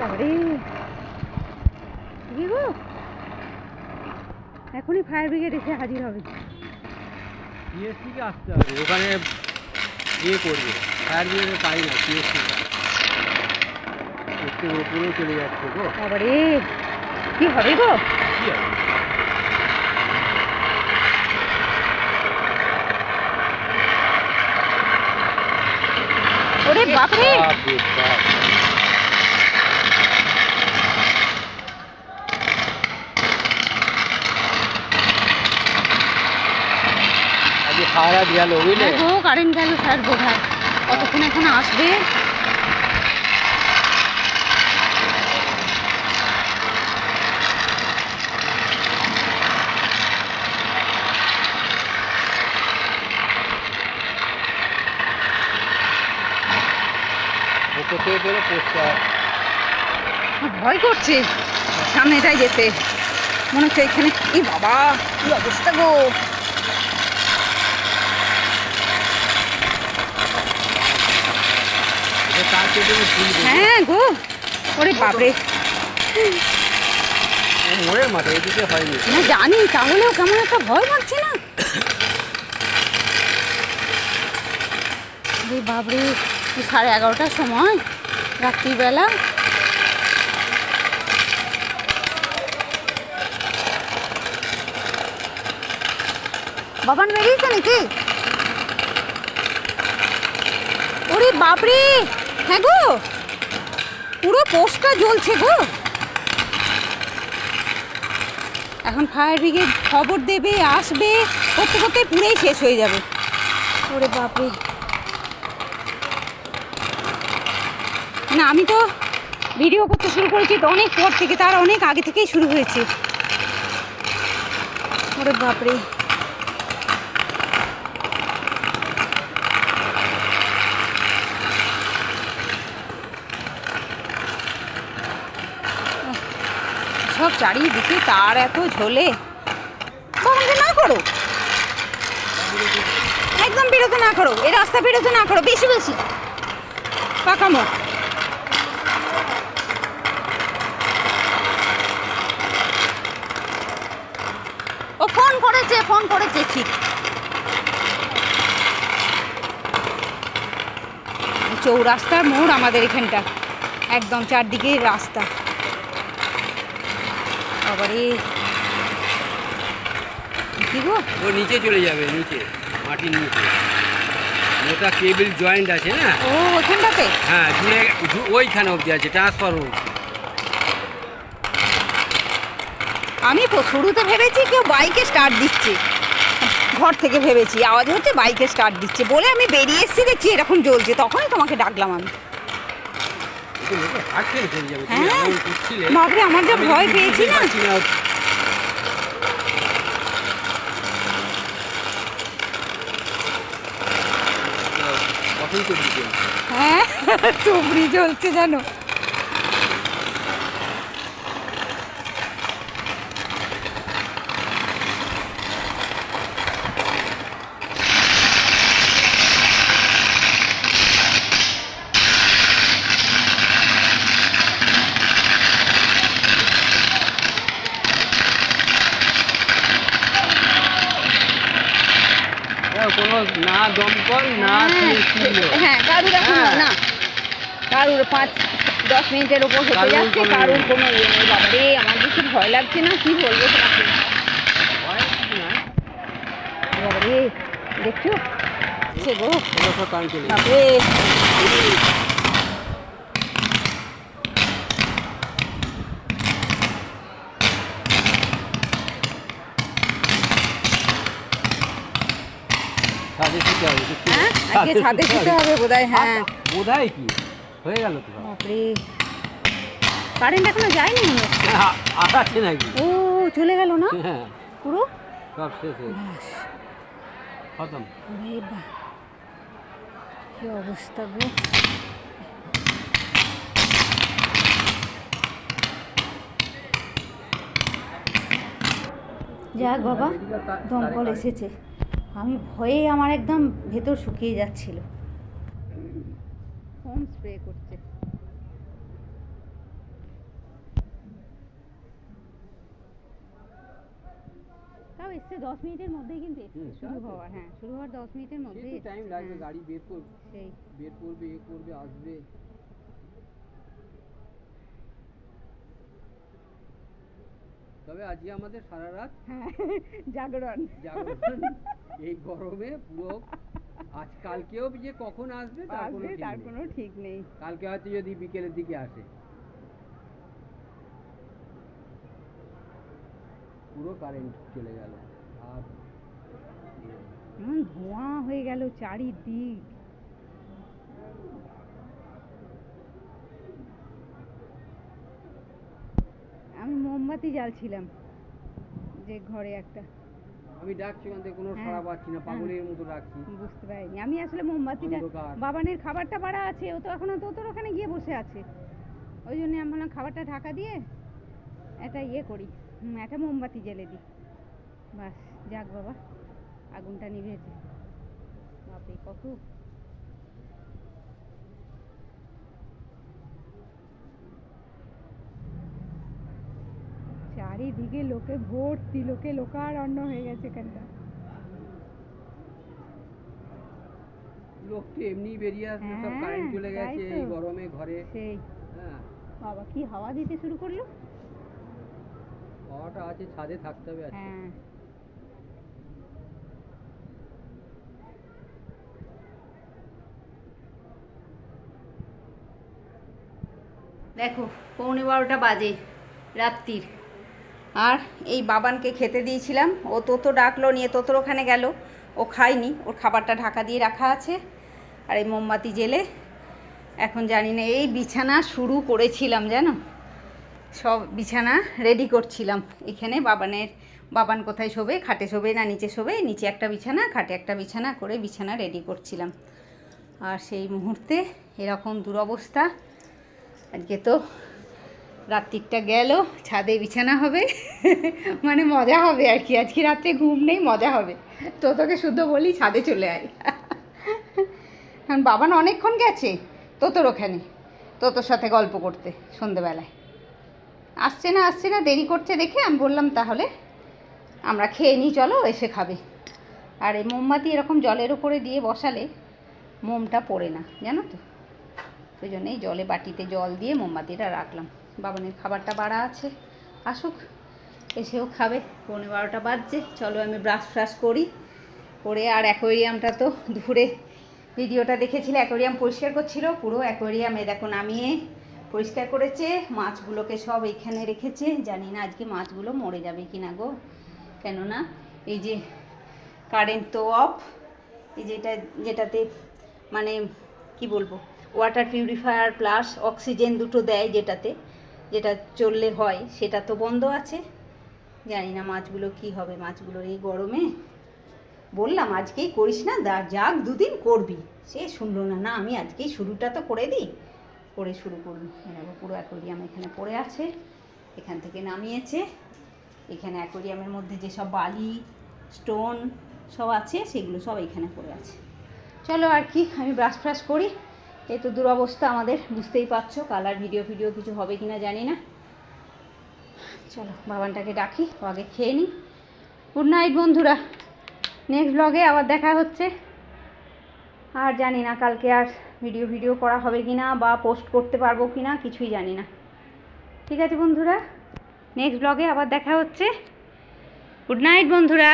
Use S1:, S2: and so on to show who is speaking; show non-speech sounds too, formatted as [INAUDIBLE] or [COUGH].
S1: বাবারে। কি গো? এখনই ফায়ার ব্রিগেড এসে হাজির হবে।
S2: সিএসসিকে আসতে হবে ওখানে ইয়ে করবে। ফায়ার ব্রিগেডে পাই না সিএসসি একটু উপরে চলে যাচ্ছে গো।
S1: বাবারে কি হবে গো?
S2: কি হবে?
S1: ওরে বাপরে!
S2: বাপরে বাপ। সারা গেল বুঝলে?
S1: হ্যাঁ কারেন্ট গেল স্যার বোধ হয় কতক্ষণ এখন আসবে? ভয় করছে। সামনেটাই যেতে। মনে হচ্ছে এখানে কি বাবা কি অবস্থা গো
S2: এটা তার কেটে তুলবে
S1: হ্যাঁ গো ওরে বাপরে।
S2: মোড়ের মাঠে এদিকে হয়নি।
S1: না জানি তাহলেও কেমন একটা ভয় লাগছে না। রে বাপরে এই সাড়ে এগারোটার সময়? রাত্রিবেলা? বাবান বেরিয়েছে নাকি? ওরে বাপরে! হ্যাঁ গো, পুরো পোস্টটা জ্বলছে গো। এখন ফায়ার ব্রিগেড খবর দেবে, আসবে, করতে করতে পুরেই শেষ হয়ে যাবে। ওরে বাপরে। না, আমি তো ভিডিও করতে শুরু করেছি তো অনেক পর থেকে, তার অনেক আগে থেকেই শুরু হয়েছে। ওরে বাপরে। সব চারিদিকে তার এত ঝোলে। বাবাকে না করো। একদম বেরোতে না করো। এই রাস্তা বেরোতে না করো। বেশি বেশি পাকামো ও ফোন করেছে ফোন করেছে, ঠিক। চৌরাস্তার মোড় আমাদের এখানটা। একদম চারদিকে রাস্তা। কি গো?
S2: ও নিচে চলে যাবে নিচে মাটির নিচে। ওটা কেবিল জয়েন্ট আছে না?
S1: ও ওখানটাতে?
S2: হ্যাঁ জুড়ে ওইখানে অবধি আছে ট্রান্সফার
S1: আমি তো শুরুতে ভেবেছি কেউ বাইকে স্টার্ট দিচ্ছে। ঘর থেকে ভেবেছি আওয়াজ হচ্ছে বাইকে স্টার্ট দিচ্ছে। বলে আমি বেরিয়ে এসেছি দেখছি এরকম জ্বলছে তখনই তোমাকে ডাকলাম আমি
S2: হাট ফেল চলে যাবে তুমি
S1: হ্যাঁ। আমার যা ভয় পেয়েছি না। হ্যাঁ চুবড়ি জ্বলছে জানো
S2: ও, কোনো না দমকল না
S1: হ্যাঁ,
S2: ছিল
S1: হ্যাঁ কারুর এখন
S2: হ্যাঁ।
S1: না কারুর পাঁচ দশ মিনিটের উপর হতে যাচ্ছে কারুর কোনো ইয়ে নেই বাবারে আমার খুব ভয় লাগছে না কি বলব তোমাকে
S2: কিছু।
S1: বাবারে দেখছ গো। বাপরে
S2: ছাদে শুতে হবে।
S1: হ্যাঁ আজকে ছাদে শুতে হবে বোধহয় হ্যাঁ
S2: বোধহয় কি হয়ে গেল তো
S1: বাপরে। কারেন্ট এখনও যায়নি মনে হচ্ছে?
S2: হ্যাঁ, আছে নাকি?
S1: ও চলে গেল না?
S2: হ্যাঁ
S1: পুরো?
S2: সব শেষ হয়ে খতম।
S1: কি অবস্থা গো। যাক বাবা দমকল এসেছে। আমি ভয়ে আমার একদম ভেতর শুকিয়ে যাচ্ছিল। হোম স্প্রে করছে। তাও এসছে দশ মিনিটের মধ্যেই কিন্তু এসছে। শুরু হওয়া হ্যাঁ শুরু হওয়ার দশ মিনিটের
S2: মধ্যে টাইম লাগবে
S1: হ্যাঁ।
S2: গাড়ি বের করবে
S1: সেই।
S2: বের করবে এ করবে আসবে। তবে আজকে আমাদের সারা রাত
S1: হ্যাঁ, [LAUGHS] জাগরণ।
S2: জাগরণ। এই গরমে পুরো আজ কালকেও যে কখন আসবে তার কোনো
S1: আসবে
S2: ঠিক
S1: তার
S2: নেই।
S1: কোনো ঠিক নেই।
S2: কালকে হয়তো যদি বিকেলের দিকে আসে। পুরো কারেন্ট চলে গেল। আর
S1: ধোঁয়া হয়ে গেল চারিদিক। আমি মোমবাতি জ্বালছিলাম যে ঘরে একটা।
S2: আমি ডাকছি ওখান থেকে কোনো
S1: হ্যাঁ,
S2: সাড়া পাচ্ছি না
S1: হ্যাঁ।
S2: পাগলের মতো ডাকছি।
S1: বুঝতে পারিনি। আমি আসলে মোমবাতিটা। বাবানের খাবারটা বাড়া আছে ও তো এখন তো তোর ওখানে গিয়ে বসে আছে। ওই জন্য আমি ভাবলাম খাবারটা ঢাকা দিয়ে একটা ইয়ে করি। একটা মোমবাতি জ্বেলে দিই বাস যাক বাবা আগুনটা নিভেছে। বাপরে কত চারিদিকে লোকে ভর্তি লোকে লোকারণ্য হয়ে গেছে এখানটা।
S2: লোক তো এমনি বেরিয়ে আসবে সব
S1: হ্যাঁ,
S2: কারেন্ট চলে গেছে এই গরমে ঘরে।
S1: সেই।
S2: হ্যাঁ।
S1: বাবা কি হাওয়া দিতে শুরু করল?
S2: হাওয়াটা আছে ছাদে থাকতে হবে আজকে।
S1: হ্যাঁ। দেখো পৌনে বারোটা বাজে রাত্রির। আর এই বাবানকে খেতে দিয়েছিলাম। ও তোতো ডাকলো নিয়ে তোতোর ওখানে গেল। ও খায়নি। ওর খাবারটা ঢাকা দিয়ে রাখা আছে। আর এই মোমবাতি জেলে। এখন জানি না, এই বিছানা শুরু করেছিলাম, জানো? সব বিছানা রেডি করছিলাম। এখানে বাবানের, বাবান কোথায় শোবে? খাটে শোবে না নিচে শোবে? নিচে একটা বিছানা, খাটে একটা বিছানা করে বিছানা রেডি করছিলাম। আর সেই মুহূর্তে এরকম দুরবস্থা। আজকে তো রাত্রিটা গেল, ছাদে বিছানা হবে মানে মজা হবে আর কি। আজকে রাত্রে ঘুম নেই, মজা হবে। তো তোকে শুদ্ধ বলি, ছাদে চলে আয়। কারণ বাবান অনেকক্ষণ গেছে তোতোর ওখানে তোতোর সাথে গল্প করতে সন্ধেবেলায়। আসছে না আসছে না, দেরি করছে দেখে আমি বললাম, তাহলে আমরা খেয়ে নিই, চলো, এসে খাবে। আর এই মোমবাতি এরকম জলের উপরে দিয়ে বসালে মোমটা পড়ে না, জানো তো? ওই জন্যই জলে বাটিতে জল দিয়ে মোমবাতিটা রাখলাম। বাবানের খাবারটা বাড়া আছে। আসুক, এসেও খাবে। পৌনে বারোটা বাজছে। চলো আমি ব্রাশ ফ্রাশ করি। করে আর অ্যাকোয়ারিয়ামটা তো দুপুরে ভিডিওটা দেখেছিলে, অ্যাকোয়ারিয়াম পরিষ্কার করছিল। পুরো অ্যাকোয়ারিয়ামে দেখো নামিয়ে পরিষ্কার করেছে। মাছগুলোকে সব এইখানে রেখেছে। জানি না আজকে মাছগুলো মরে যাবে কি না গো। কেননা এই যে কারেন্ট তো অফ এই যেটা, যেটাতে মানে কি বলব? ওয়াটার পিউরিফায়ার প্লাস অক্সিজেন দুটো দেয় যেটাতে। যেটা চললে হয়, সেটা তো বন্ধ আছে। জানি না মাছগুলো কি হবে মাছগুলোর এই গরমে। বললাম, আজকেই করিস না যাক দুদিন করবি। সে শুনলো না না, আমি আজকেই শুরুটা তো করে দিই। করে শুরু করবি পুরো অ্যাকোরিয়াম এখানে পড়ে আছে, এখান থেকে নামিয়েছে। এখানে অ্যাকোরিয়ামের মধ্যে যেসব বালি, স্টোন সব আছে, সেগুলো সব এখানে পড়ে আছে। চলো আর কি, আমি ব্রাশ ফ্রাশ করি। এই তো দুরবস্থা আমাদের, বুঝতেই পারছ কালার ভিডিও ভিডিও কিছু হবে কি না জানি না। চলো, বাবানটাকে ডাকি, ও আগে খেয়ে নিই গুড নাইট বন্ধুরা। নেক্সট ব্লগে আবার দেখা হচ্ছে। আর জানি না কালকে আর ভিডিও ভিডিও করা হবে কি না বা পোস্ট করতে পারব কি না কিছুই জানি না। ঠিক আছে, বন্ধুরা। নেক্সট ব্লগে আবার দেখা হচ্ছে। গুড নাইট বন্ধুরা।